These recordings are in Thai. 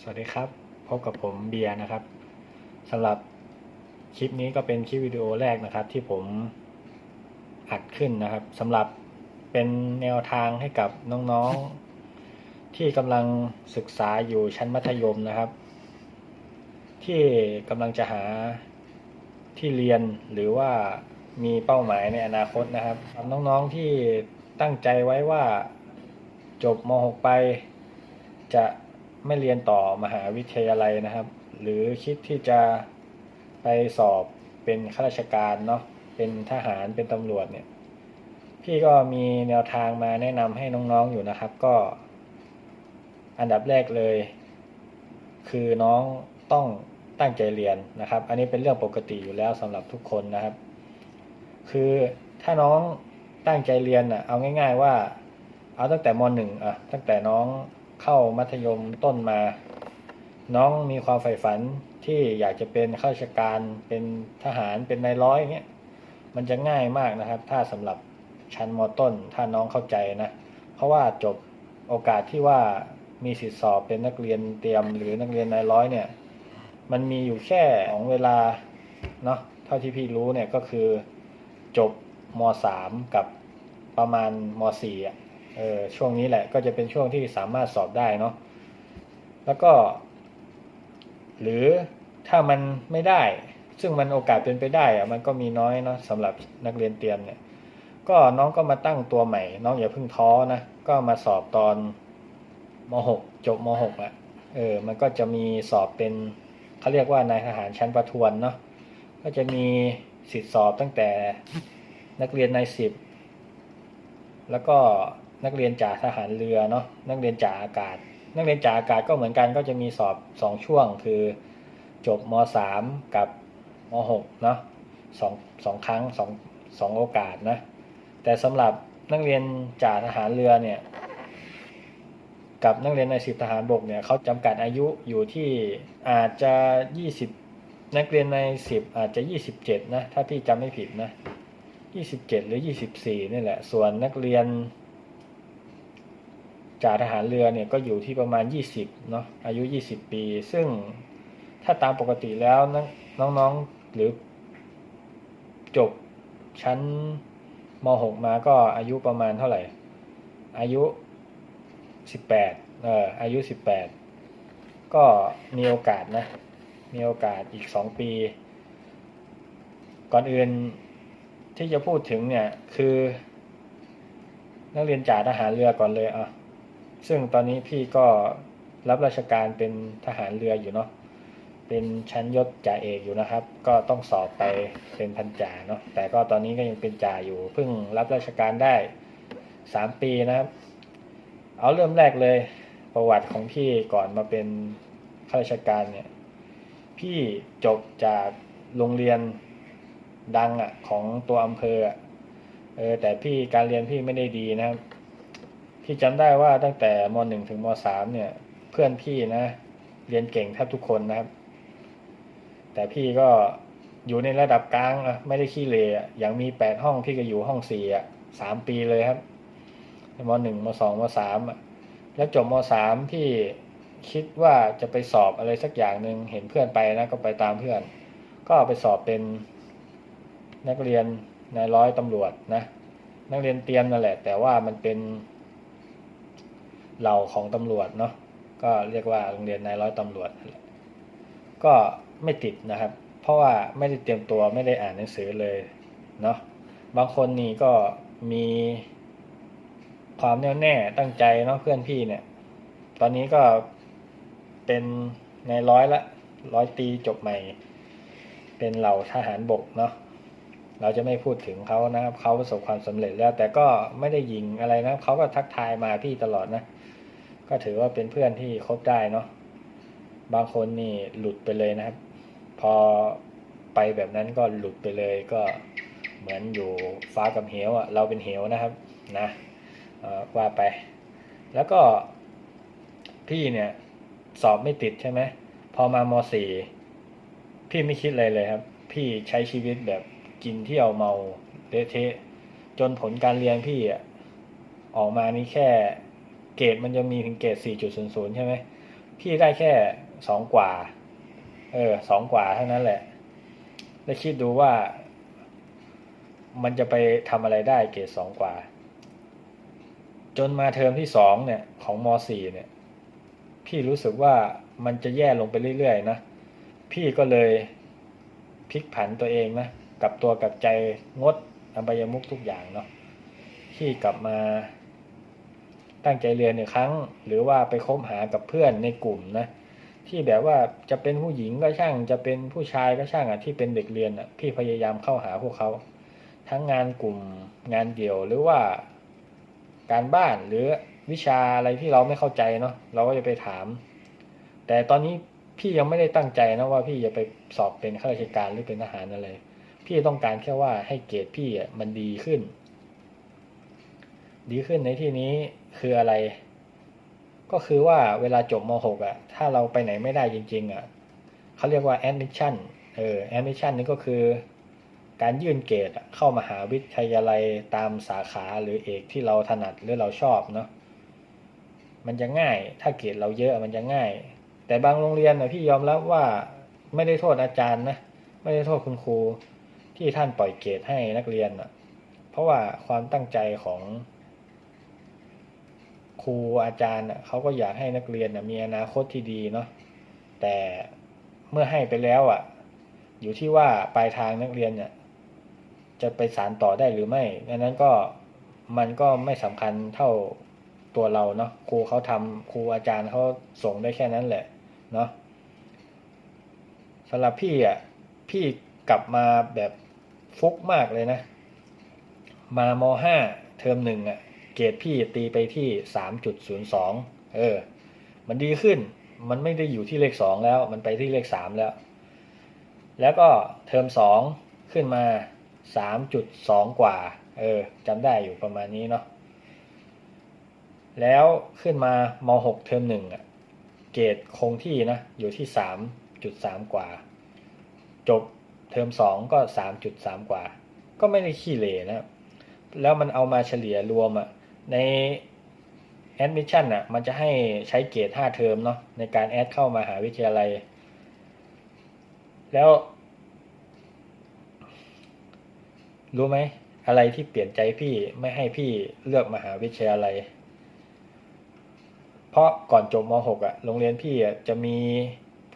สวัสดีครับ พบกับผมเบียร์นะครับสำหรับคลิปนี้ก็เป็นคลิปวิดีโอแรกนะครับ ที่ผมอัดขึ้นนะครับสำหรับเป็นแนวทางให้กับน้องๆ ที่กำลังศึกษาอยู่ชั้นมัธยมนะครับ ที่กำลังจะหาที่เรียนหรือว่ามีเป้าหมายในอนาคตนะครับน้องๆที่ตั้งใจไว้ว่าจบม .6 ไปจะ ไม่เรียนต่อมหาวิทยาลัยนะครับ หรือคิดที่จะไปสอบเป็นข้าราชการเนาะเป็นทหารเป็นตำรวจเนี่ย พี่ก็มีแนวทางมาแนะนำให้น้องๆอยู่นะครับ ก็ อันดับแรกเลย คือน้องต้องตั้งใจเรียนนะครับ อันนี้เป็นเรื่องปกติอยู่แล้วสำหรับทุกคนนะครับ คือถ้าน้องตั้งใจเรียนอะเอาง่าย ๆ ว่า เอาตั้งแต่มหนึ่งอะตั้งแต่น้อง เข้ามัธยมต้นมา น้องมีความใฝ่ฝันที่อยากจะเป็นข้าราชการเป็นทหารเป็นนายร้อยเงี้ยมันจะง่ายมากนะครับ ถ้าสำหรับชั้นมต้น ถ้าน้องเข้าใจนะ เพราะว่าจบโอกาสที่ว่ามีสิทธิสอบเป็นนักเรียนเตรียมหรือนักเรียนนายร้อยเนี่ย มันมีอยู่แค่ของเวลาเนาะเท่าที่พี่รู้เนี่ยก็คือจบมสามกับประมาณมสี่อะ เออช่วงนี้แหละก็จะเป็นช่วงที่สามารถสอบได้เนาะแล้วก็ หรือถ้ามันไม่ได้ ซึ่งมันโอกาสเป็นไปได้อะมันก็มีน้อยเนาะสำหรับนักเรียนเตรียมเนี่ย ก็น้องก็มาตั้งตัวใหม่ น้องอย่าเพิ่งท้อนะก็มาสอบตอนม .6 จบม .6 อะเออมันก็จะมีสอบเป็นเขาเรียกว่านายทหารชั้นประทวนเนาะก็จะมีสิทธิสอบตั้งแต่นักเรียนนายสิบแล้วก็ นักเรียนจ่าทหารเรือเนาะนักเรียนจ่าอากาศ นักเรียนจ่าอากาศก็เหมือนกันก็จะมีสอบสองช่วง คือจบมสามกับมหกเนาะสองสองครั้งสองสองโอกาสนะแต่สำหรับนักเรียนจ่าทหารเรือเนี่ยกับนักเรียนในสิบทหารบกเนี่ยเขาจำกัดอายุอยู่ที่อาจจะยี่สิบนักเรียนในสิบอาจจะยี่สิบเจ็ดนะ ถ้าพี่จำไม่ผิดนะยี่สิบเจ็ดหรือยี่สิบสี่นี่แหละ ส่วนนักเรียน จ่าทหารเรือเนี่ยก็อยู่ที่ประมาณยี่สิบเนาะอายุยี่สิบปี ซึ่งถ้าตามปกติแล้วน้องๆหรือจบชั้นม .6 มาก็อายุประมาณเท่าไหร่ อายุสิบแปดเอออายุสิบแปดก็มีโอกาสนะ มีโอกาสอีกสองปี ก่อนอื่นที่จะพูดถึงเนี่ยคือ นักเรียนจ่าทหารเรือก่อนเลยอะ ซึ่งตอนนี้พี่ก็รับราชการเป็นทหารเรืออยู่เนาะเป็นชั้นยศจ่าเอกอยู่นะครับ ก็ต้องสอบไปเป็นพันจ่าเนาะแต่ก็ตอนนี้ก็ยังเป็นจ่าอยู่เพิ่งรับราชการได้สามปีนะครับ เอาเริ่มแรกเลยประวัติของพี่ก่อนมาเป็นข้าราชการเนี่ยพี่จบจากโรงเรียนดังอะของตัวอำเภออะเออแต่พี่การเรียนพี่ไม่ได้ดีนะครับ พี่จำได้ว่าตั้งแต่มหนึ่งถึงมสามเนี่ย เพื่อนพี่นะ เรียนเก่งแทบทุกคนนะครับ แต่พี่ก็อยู่ในระดับกลางอะไม่ได้ขี้เลอะอย่างมีแปดห้องพี่ก็อยู่ห้องสี่อะสามปีเลยครับมหนึ่งมสองมสามแล้วจบมสามพี่คิดว่าจะไปสอบอะไรสักอย่างหนึ่งเห็นเพื่อนไปนะก็ไปตามเพื่อน ก็ไปสอบเป็นนักเรียนนายร้อยตำรวจนะ นักเรียนเตรียมนั่นแหละ แต่ว่ามันเป็น เหล่าของตำรวจเนาะก็เรียกว่าโรงเรียนนายร้อยตำรวจ ก็ไม่ติดนะครับ เพราะว่าไม่ได้เตรียมตัวไม่ได้อ่านหนังสือเลยเนาะบางคนนี่ก็มีความแน่วแน่ตั้งใจเนาะเพื่อนพี่เนี่ย ตอนนี้ก็เป็นนายร้อยละร้อยตีจบใหม่ เป็นเหล่าทหารบกเนาะเราจะไม่พูดถึงเขานะครับเขาประสบความสำเร็จแล้ว แต่ก็ไม่ได้ยิงอะไรนะเขาก็ทักทายมาพี่ตลอดนะ ก็ถือว่าเป็นเพื่อนที่คบได้เนาะบางคนนี่หลุดไปเลยนะครับ พอไปแบบนั้นก็หลุดไปเลยก็เหมือนอยู่ฟ้ากับเหวอะ่ะเราเป็นเหวนะครับนะว่าไป แล้วก็พี่เนี่ยสอบไม่ติดใช่ไหมพอมามสี่พี่ไม่คิดอะไรเลยครับ พี่ใช้ชีวิตแบบกินเที่ยวเมาเละเทะจนผลการเรียนพี่อะออกมานี่แค่ เกรดมันจะมีถึงเกรด4.00 ใช่ไหม พี่ได้แค่สองกว่า เออสองกว่าเท่านั้นแหละ แล้วคิดดูว่า มันจะไปทำอะไรได้เกรดสองกว่า จนมาเทอมที่สองเนี่ย ของมสี่เนี่ย พี่รู้สึกว่ามันจะแย่ลงไปเรื่อยๆนะ พี่ก็เลยพลิกผันตัวเองนะกับตัวกับใจงดอบายมุกทุกอย่างเนาะพี่กลับมา ตั้งใจเรียนอีกครั้ง หรือว่าไปคบหากับเพื่อนในกลุ่มนะที่แบบว่าจะเป็นผู้หญิงก็ช่าง จะเป็นผู้ชายก็ช่างอะที่เป็นเด็กเรียนอะพี่พยายามเข้าหาพวกเขาทั้งงานกลุ่มงานเดี่ยวหรือว่า การบ้านหรือวิชาอะไรที่เราไม่เข้าใจเนาะเราก็จะไปถาม แต่ตอนนี้พี่ยังไม่ได้ตั้งใจนะว่าพี่จะไปสอบเป็นข้าราชการหรือเป็นทหารอะไร พี่ต้องการแค่ว่าให้เกรดพี่อะมันดีขึ้น ดีขึ้นในที่นี้ คืออะไร ก็คือว่าเวลาจบม .6 อะ ถ้าเราไปไหนไม่ได้จริง ๆ อะเขาเรียกว่า admission เออ admission นี่ก็คือ การยื่นเกรดเข้ามาหาวิทยาลัยตามสาขาหรือเอกที่เราถนัดหรือเราชอบเนาะมันจะง่าย ถ้าเกรดเราเยอะมันจะง่าย แต่บางโรงเรียนนะพี่ยอมรับว่าไม่ได้โทษอาจารย์นะไม่ได้โทษคุณครูที่ท่านปล่อยเกรดให้นักเรียนอะเพราะว่าความตั้งใจของ ครูอาจารย์เขาก็อยากให้นักเรียนมีอนาคตที่ดีเนาะแต่เมื่อให้ไปแล้วอะ อยู่ที่ว่าปลายทางนักเรียนเนี่ยจะไปสารต่อได้หรือไม่ดังนั้นก็มันก็ไม่สำคัญเท่าตัวเราเนาะครูเขาทำครูอาจารย์เขาส่งได้แค่นั้นแหละเนาะสำหรับพี่อะพี่กลับมาแบบฟุกมากเลยนะ มามห้าเทอมหนึ่งอะ เกรดพี่ตีไปที่สามจุดศูนย์สองเออ มันดีขึ้น มันไม่ได้อยู่ที่เลขสองแล้ว มันไปที่เลขสามแล้ว แล้วก็เทอมสองขึ้นมาสามจุดสองกว่า เออจำได้อยู่ประมาณนี้เนาะ แล้วขึ้นมามหกเทอมหนึ่งอะเกรดคงที่นะ อยู่ที่สามจุดสามกว่า จบเทอมสองก็สามจุดสามกว่า ก็ไม่ได้ขี้เหร่นะแล้วมันเอามาเฉลี่ยรวมอะ ใน admission อะมันจะให้ใช้เกรดห้าเทอมเนาะในการแอดเข้ามาหาวิทยาลัย แล้ว รู้ไหมอะไรที่เปลี่ยนใจพี่ไม่ให้พี่เลือกมหาวิทยาลัย เพราะก่อนจบม .6 อะโรงเรียนพี่อะจะมี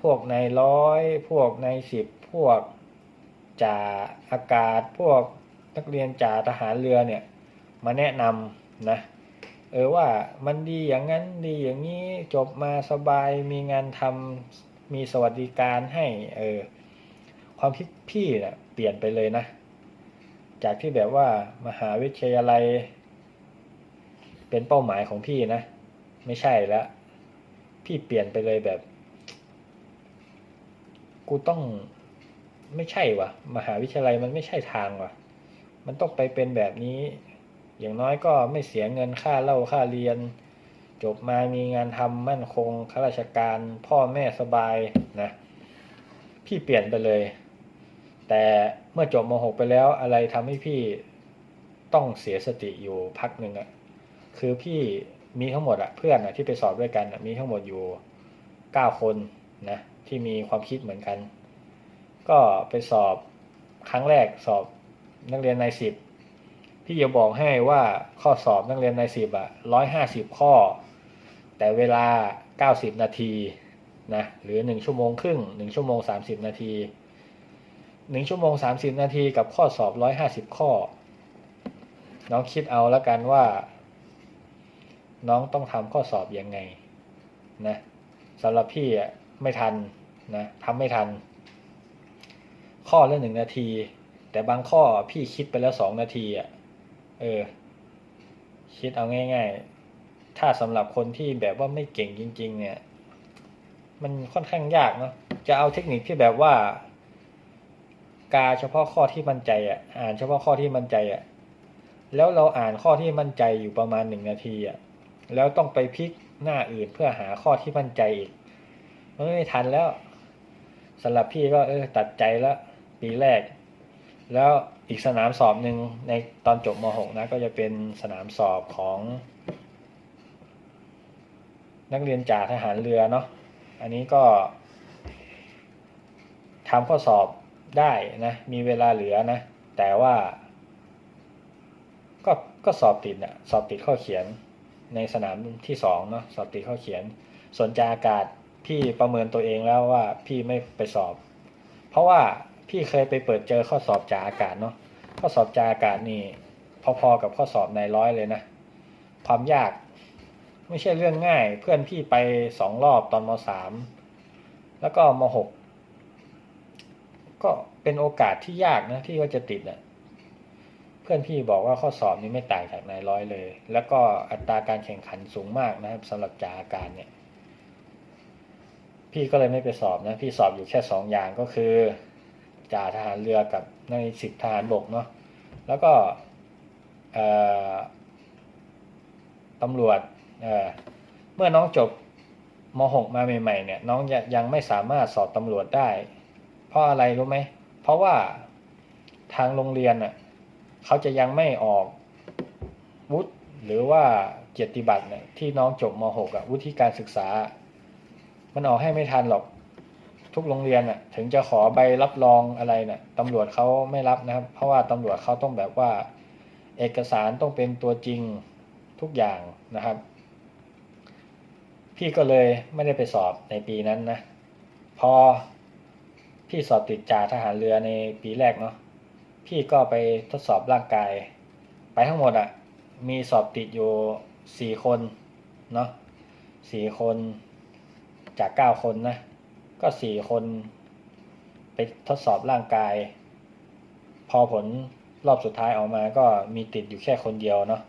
พวกในร้อยพวกในสิบพวกจ่าอากาศ พวกนักเรียนจ่าทหารเรือเนี่ย มาแนะนำ นะเออว่ามันดีอย่างนั้นดีอย่างนี้จบมาสบายมีงานทำมีสวัสดิการให้เออความคิดพี่เน่ะเปลี่ยนไปเลยนะ จากที่แบบว่ามหาวิทยาลัย เป็นเป้าหมายของพี่นะ ไม่ใช่แล้วพี่เปลี่ยนไปเลยแบบ กูต้องไม่ใช่วะมหาวิทยาลัยมันไม่ใช่ทางวะมันต้องไปเป็นแบบนี้ อย่างน้อยก็ไม่เสียเงินค่าเล่าค่าเรียน จบมามีงานทำมั่นคงข้าราชการพ่อแม่สบายนะพี่เปลี่ยนไปเลย แต่เมื่อจบม .6 ไปแล้วอะไรทำให้พี่ต้องเสียสติอยู่พักหนึ่งอะคือพี่มีทั้งหมดอะเพื่อนอะที่ไปสอบด้วยกันมีทั้งหมดอยู่เก้าคนนะที่มีความคิดเหมือนกัน ก็ไปสอบครั้งแรกสอบนักเรียนในสิบ พี่จะบอกให้ว่าข้อสอบนักเรียนในสิบอะร้อยห้าสิบข้อ แต่เวลาเก้าสิบนาทีนะหรือหนึ่งชั่วโมงครึ่งหนึ่งชั่วโมงสามสิบนาทีหนึ่งชั่วโมงสามสิบนาทีกับข้อสอบร้อยห้าสิบข้อ น้องคิดเอาแล้วกันว่า น้องต้องทำข้อสอบยังไงนะสำหรับพี่อะไม่ทันนะทำไม่ทัน ข้อละหนึ่งนาที แต่บางข้อพี่คิดไปแล้วสองนาทีอะ เออ คิดเอาง่าย ๆ ถ้าสำหรับคนที่แบบว่าไม่เก่งจริง ๆ เนี่ย มันค่อนข้างยากเนาะจะเอาเทคนิคที่แบบว่า กาเฉพาะข้อที่มั่นใจอะ อ่านเฉพาะข้อที่มั่นใจอะ แล้วเราอ่านข้อที่มั่นใจอยู่ประมาณหนึ่งนาทีอะ แล้วต้องไปพลิกหน้าอื่นเพื่อหาข้อที่มั่นใจอีกมันไม่ทันแล้วสำหรับพี่ก็เออตัดใจแล้วปีแรก แล้ว อีกสนามสอบหนึ่งในตอนจบม .6 นะก็จะเป็นสนามสอบของ นักเรียนจ่าทหารเรือเนาะอันนี้ก็ทำข้อสอบได้นะมีเวลาเหลือนะ แต่ว่า ก็ก็สอบติดอะสอบติดข้อเขียนในสนามที่สองเนาะสอบติดข้อเขียน ส่วนจาอากาศพี่ประเมินตัวเองแล้วว่าพี่ไม่ไปสอบ เพราะว่า พี่เคยไปเปิดเจอข้อสอบจาอากาศเนาะข้อสอบจาอากาศนี่พอๆกับข้อสอบในร้อยเลยนะ ความยากไม่ใช่เรื่องง่าย เพื่อนพี่ไปสองรอบตอนมสามแล้วก็มหกก็เป็นโอกาสที่ยากนะที่ว่าจะติดอะเพื่อนพี่บอกว่าข้อสอบนี้ไม่ต่างจากนายร้อยเลย แล้วก็อัตราการแข่งขันสูงมากนะครับสำหรับจ่าอาการเนี่ย พี่ก็เลยไม่ไปสอบนะ พี่สอบอยู่แค่สองอย่างก็คือ จ่าทหารเรือกับในสิบทหารบกเนาะแล้วก็ตำรวจเเมื่อน้องจบม .6 มาใหม่ๆเนี่ยน้องยังไม่สามารถสอบตำรวจได้ เพราะอะไรรู้ไหมเพราะว่าทางโรงเรียนอะเขาจะยังไม่ออกวุฒิหรือว่าเกียรติบัตรเนี่ยที่น้องจบม .6 อะวุฒิการศึกษา มันออกให้ไม่ทันหรอก ทุกโรงเรียนอะถึงจะขอใบรับรองอะไรเนะ่ะตำรวจเขาไม่รับนะครับ เพราะว่าตำรวจเขาต้องแบบว่า เอกสารต้องเป็นตัวจริงทุกอย่างนะครับ พี่ก็เลยไม่ได้ไปสอบในปีนั้นนะ พอพี่สอบติดจ่าทหารเรือในปีแรกเนาะพี่ก็ไปทดสอบร่างกาย ไปทั้งหมดอะ่ะมีสอบติดอยู่สี่คนเนาะสี่คนจากเก้าคนนะ ก็สี่คนไปทดสอบร่างกาย พอผลรอบสุดท้ายออกมาก็มีติดอยู่แค่คนเดียวเนาะ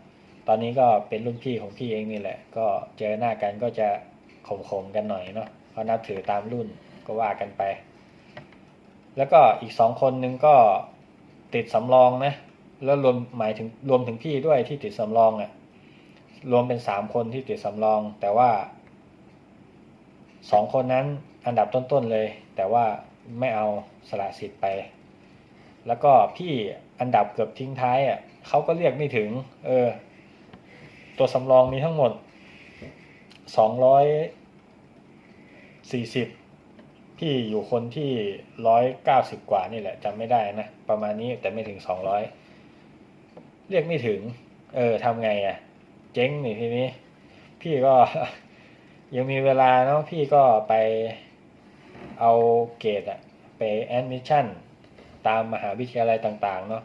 ตอนนี้ก็เป็นรุ่นพี่ของพี่เองนี่แหละ ก็เจอหน้ากันก็จะข่มๆกันหน่อยเนาะเพราะนับถือตามรุ่นก็ว่ากันไป แล้วก็อีกสองคนนึงก็ติดสำรองนะแล้วรวมหมายถึงรวมถึงพี่ด้วยที่ติดสำรองอะ่ะรวมเป็นสามคนที่ติดสำรอง แต่ว่าสองคนนั้น อันดับต้นๆเลย แต่ว่าไม่เอาสละสิทธิ์ไป แล้วก็พี่อันดับเกือบทิ้งท้ายอะเขาก็เรียกไม่ถึง เออ ตัวสำรองมีทั้งหมดสองร้อยสี่สิบพี่อยู่คนที่ร้อยเก้าสิบกว่านี่แหละจำไม่ได้นะ ประมาณนี้แต่ไม่ถึงสองร้อยเรียกไม่ถึง เออทำไงอะ่ะ เจ๊งนี่ทีนี้ พี่ก็ยังมีเวลาเนาะพี่ก็ไป เอาเกรดอะไปแอดมิชชั่นตามมหาวิทยาลัยต่างๆเนาะ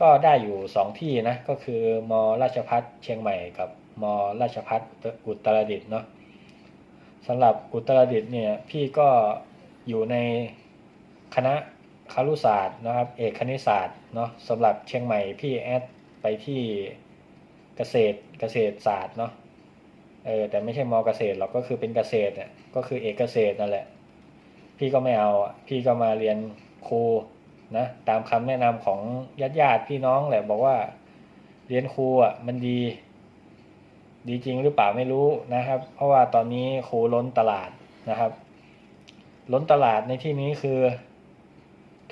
ก็ได้อยู่สองที่นะ ก็คือมราชพัฒเชียงใหม่กับมราชพัฒอุตรดิตถ์เนาะสำหรับอุตรดิตถ์เนี่ยพี่ก็อยู่ในคณะคารุศาสตร์นะครับ เอกคณิตศาสตร์เนาะสำหรับเชียงใหม่พี่แอดไปที่เกษตรเกษตรศาสตร์เนาะเออแต่ไม่ใช่มอเกษตรหรอกก็คือเป็นเกษตรเนี่ยก็คือเอกเกษตรนั่นแหละ พี่ก็ไม่เอาพี่ก็มาเรียนครูนะตามคำแนะนำของญาติญาติพี่น้องแหละบอกว่า เรียนครูอะมันดี ดีจริงหรือเปล่าไม่รู้นะครับ เพราะว่าตอนนี้ครูล้นตลาดนะครับ ล้นตลาดในที่นี้คือ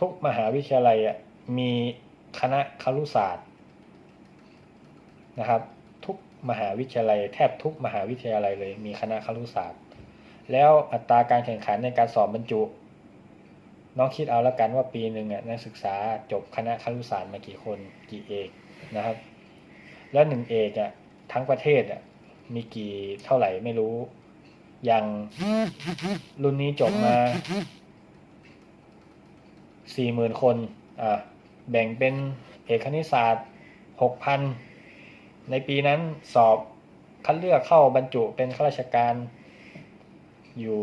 ทุกมหาวิทยาลัยมีคณะครุศาสตร์นะครับ ทุกมหาวิทยาลัย แทบทุกมหาวิทยาลัยเลย มีคณะครุศาสตร์ แล้วอัตราการแข่งขันในการสอบบรรจุ น้องคิดเอาแล้วกันว่าปีหนึ่งนักศึกษาจบคณะครุศาสตร์มากี่คนกี่เอกนะครับ แล้วหนึ่งเอกอะทั้งประเทศอะมีกี่เท่าไหร่ไม่รู้ อย่างรุ่นนี้จบมาสี่หมื่นคนอะแบ่งเป็นเอกคณิตศาสตร์หกพันในปีนั้นสอบคัดเลือกเข้าบรรจุเป็นข้าราชการ อยู่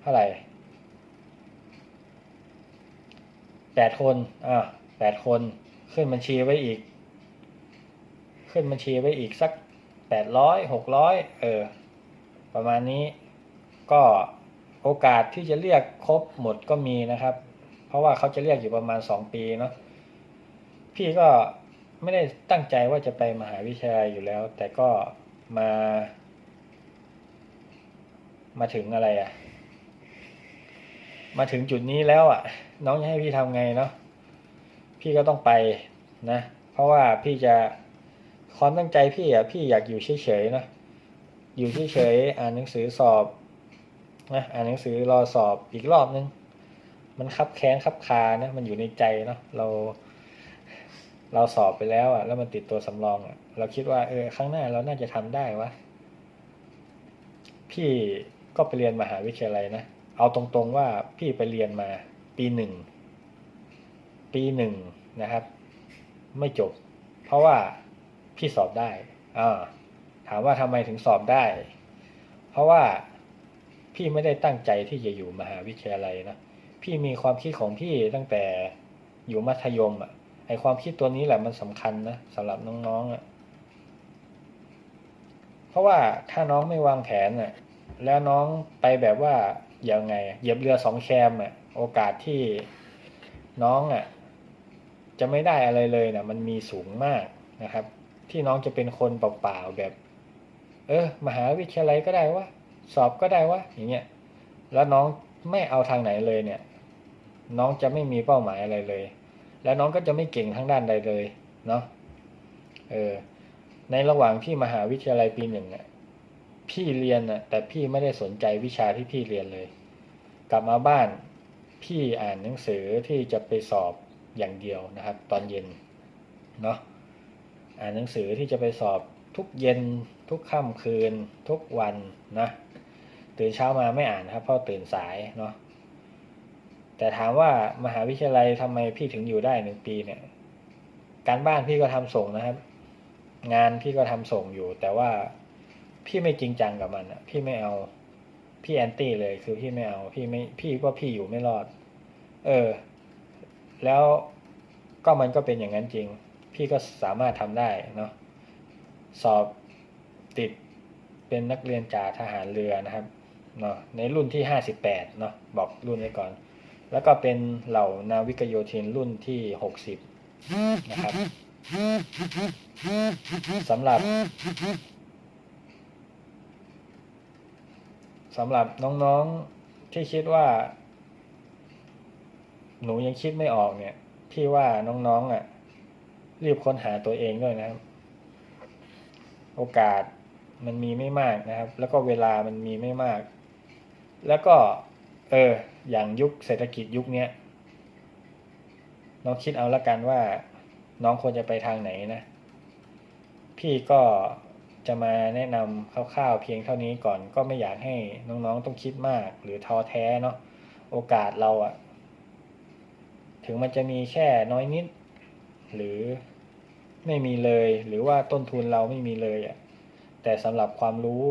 เท่าไหร่แปดคนอ่าแปดคน ขึ้นบัญชีไว้อีก ขึ้นบัญชีไว้อีกสักแปดร้อยหกร้อยเออ ประมาณนี้ ก็โอกาสที่จะเรียกครบหมดก็มีนะครับ เพราะว่าเขาจะเรียกอยู่ประมาณสองปีเนาะ พี่ก็ไม่ได้ตั้งใจว่าจะไปมหาวิทยาลัยอยู่แล้ว แต่ก็มา มาถึงอะไรอะ่ะ มาถึงจุดนี้แล้วอะ่ะ น้องจะให้พี่ทำไงเนาะพี่ก็ต้องไปนะ เพราะว่าพี่จะความตั้งใจพี่อะพี่อยากอยู่เฉยๆเนาะอยู่เฉยๆอ่านหนังสือสอบนะอ่านหนังสือรอสอบอีกรอบนึง มันคับแค้นคับคานะมันอยู่ในใจเนาะเรา เราสอบไปแล้วอะ แล้วมันติดตัวสำรองอะ เราคิดว่าเออครั้งหน้าเราน่าจะทำได้วะพี่ ก็ไปเรียนมหาวิทยาลัยนะ เอาตรงๆว่าพี่ไปเรียนมาปีหนึ่งปีหนึ่งนะครับ ไม่จบ เพราะว่าพี่สอบได้อ่าถามว่าทำไมถึงสอบได้ เพราะว่าพี่ไม่ได้ตั้งใจที่จะอยู่มหาวิทยาลัยนะพี่มีความคิดของพี่ตั้งแต่อยู่มัธยมอะไอความคิดตัวนี้แหละมันสำคัญนะสำหรับน้องๆอะเพราะว่าถ้าน้องไม่วางแผนอะ แล้วน้องไปแบบว่าอยังไงเหยียบเรือสองแคมอะโอกาสที่น้องอะจะไม่ได้อะไรเลยนะมันมีสูงมากนะครับ ที่น้องจะเป็นคนเปล่าๆแบบ เออ มหาวิทยาลัยก็ได้วะสอบก็ได้วะอย่างเงี้ยแล้วน้องไม่เอาทางไหนเลยเนี่ย น้องจะไม่มีเป้าหมายอะไรเลย แล้วน้องก็จะไม่เก่งทั้งด้านใดเลยเนาะเออในระหว่างที่มหาวิทยาลัยปีหนึ่งอะ พี่เรียนอะแต่พี่ไม่ได้สนใจวิชาที่พี่เรียนเลย กลับมาบ้านพี่อ่านหนังสือที่จะไปสอบอย่างเดียวนะครับ ตอนเย็นเนาะอ่านหนังสือที่จะไปสอบทุกเย็นทุกค่ำคืน ทุกวันนะตื่นเช้ามาไม่อ่านครับเพราะตื่นสายเนาะแต่ถามว่ามหาวิทยาลัยทำไมพี่ถึงอยู่ได้หนึ่งปีเนี่ย การบ้านพี่ก็ทำส่งนะครับ งานพี่ก็ทำส่งอยู่ แต่ว่า พี่ไม่จริงจังกับมันอะพี่ไม่เอา พี่แอนตี้เลยคือพี่ไม่เอา พี่ไม่พี่ว่าพี่อยู่ไม่รอด เออ แล้วก็มันก็เป็นอย่างนั้นจริง พี่ก็สามารถทำได้เนาะสอบติดเป็นนักเรียนจ่าทหารเรือนะครับเนาะในรุ่นที่ห้าสิบแปดเนาะบอกรุ่นไว้ก่อน แล้วก็เป็นเหล่านาวิกโยธินรุ่นที่หกสิบนะครับสำหรับ สำหรับน้องๆที่คิดว่า หนูยังคิดไม่ออกเนี่ย พี่ว่าน้องๆอะ รีบค้นหาตัวเองด้วยนะครับโอกาสมันมีไม่มากนะครับ แล้วก็เวลามันมีไม่มาก แล้วก็ เออ อย่างยุคเศรษฐกิจยุคเนี้ยน้องคิดเอาละกันว่า น้องควรจะไปทางไหนนะ พี่ก็ จะมาแนะนำคร่าวๆเพียงเท่านี้ก่อนก็ไม่อยากให้น้องๆต้องคิดมากหรือท้อแท้เนาะโอกาสเราอะถึงมันจะมีแค่น้อยนิด หรือไม่มีเลยหรือว่าต้นทุนเราไม่มีเลยอะแต่สำหรับความรู้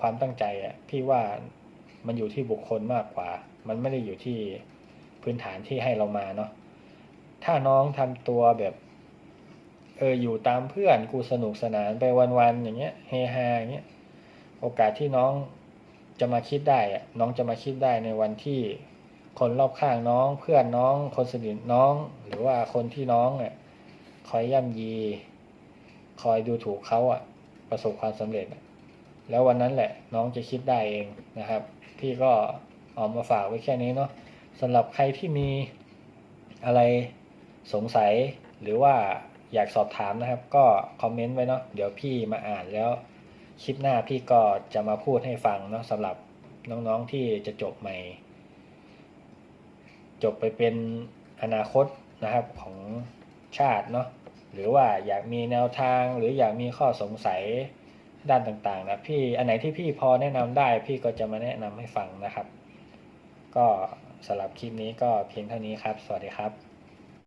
ความตั้งใจอะพี่ว่ามันอยู่ที่บุคคลมากกว่า มันไม่ได้อยู่ที่พื้นฐานที่ให้เรามาเนาะถ้าน้องทำตัวแบบ เอออยู่ตามเพื่อนกูสนุกสนานไปวันๆอย่างเงี้ยเฮฮาอย่างเงี้ยโอกาสที่น้องจะมาคิดได้อะน้องจะมาคิดได้ในวันที่คนรอบข้างน้อง เพื่อนน้อง คนสนิทน้อง หรือว่าคนที่น้องอะคอยย่ำยี คอยดูถูกเขาอะประสบความสำเร็จ แล้ววันนั้นแหละน้องจะคิดได้เองนะครับ พี่ก็เอามาฝากไว้แค่นี้เนาะสำหรับใครที่มีอะไรสงสัยหรือว่า อยากสอบถามนะครับ ก็คอมเมนต์ไว้เนาะเดี๋ยวพี่มาอ่านแล้วคลิปหน้าพี่ก็จะมาพูดให้ฟังเนาะสำหรับน้องๆที่จะจบใหม่ จบไปเป็นอนาคตนะครับของชาติเนาะหรือว่าอยากมีแนวทางหรืออยากมีข้อสงสัยด้านต่างๆนะพี่อันไหนที่พี่พอแนะนำได้พี่ก็จะมาแนะนำให้ฟังนะครับ ก็สำหรับคลิปนี้ก็เพียงเท่านี้ครับ สวัสดีครับ